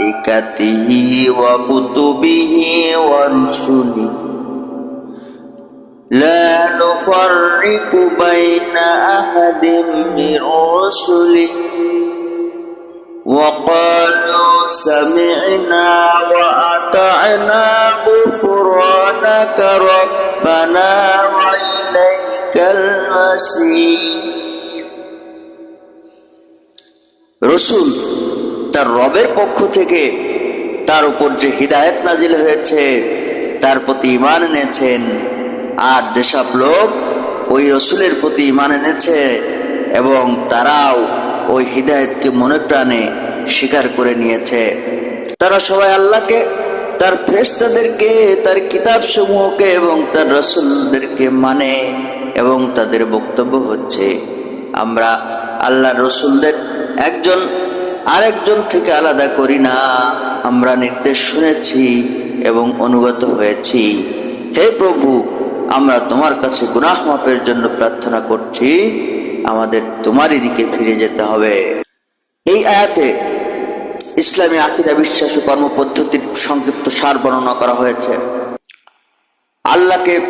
وملائكته وكتبه ورسله لا نفرق بين أحد من رسله وقالوا سمعنا وأطعنا غفرانك ربنا وإليك المسير رسول তার রবের পক্ষ থেকে তার উপর যে হৃদায়ত নাজিল হয়েছে, তার প্রতি ইমান এনেছেন। আর যেসব লোক ওই রসুলের প্রতি ইমান এনেছে এবং তারাও ওই হৃদায়তকে মনে প্রাণে স্বীকার করে নিয়েছে। তারা সবাই আল্লাহকে, তার ফ্রেস্তাদেরকে তার কিতাব সমূহকে এবং তার রসুলদেরকে মানে এবং তাদের বক্তব্য হচ্ছে, আমরা আল্লাহ রসুলদের একজন আরেকজন থেকে আলাদা করি না। আমরা নির্দেশ শুনেছি এবং অনুগত হয়েছি। হে প্রভু, আমরা তোমার কাছে গুনাহ মাপের জন্য প্রার্থনা করছি। আমাদের তোমারই দিকে ফিরে যেতে হবে। এই আয়াতে ইসলামী আকিদা, বিশ্বাস ও কর্মপদ্ধতির সংক্ষিপ্ত সার বর্ণনা করা হয়েছে। আল্লাহকে,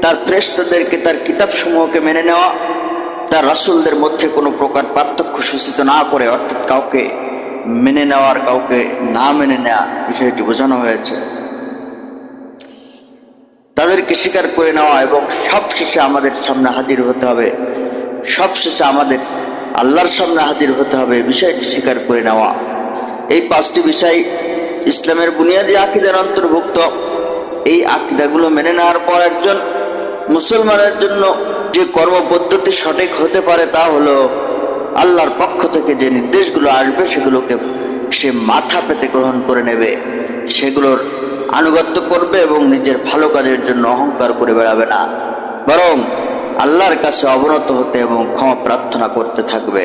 তার ফ্রেস্টদেরকে তার কিতাব সমূহকে মেনে নেওয়া তার রাসুলদের মধ্যে কোনো প্রকার পার্থক্য সূচিত না করে অর্থাৎ কাউকে মেনে নেওয়ার, কাউকে না মেনে নেওয়া বিষয়টি বোঝানো হয়েছে। তাদেরকে স্বীকার করে নেওয়া এবং সবশেষে আমাদের সামনে হাজির হতে হবে, সবশেষে আমাদের আল্লাহর সামনে হাজির হতে হবে বিষয়টি স্বীকার করে নেওয়া। এই পাঁচটি বিষয় ইসলামের বুনিয়াদী আকিদার অন্তর্ভুক্ত। এই আকিদাগুলো মেনে নেওয়ার পর একজন মুসলমানের জন্য যে কর্মপদ্ধতি সঠিক হতে পারে তা হলো আল্লাহর পক্ষ থেকে যে নির্দেশগুলো আসবে সেগুলোকে সে মাথা পেতে গ্রহণ করে নেবে। সেগুলোর আনুগত্য করবে এবং নিজের ভালো কাজের জন্য অহংকার করে বেড়াবে না। বরং আল্লাহর কাছে অবনত হতে এবং ক্ষমা প্রার্থনা করতে থাকবে।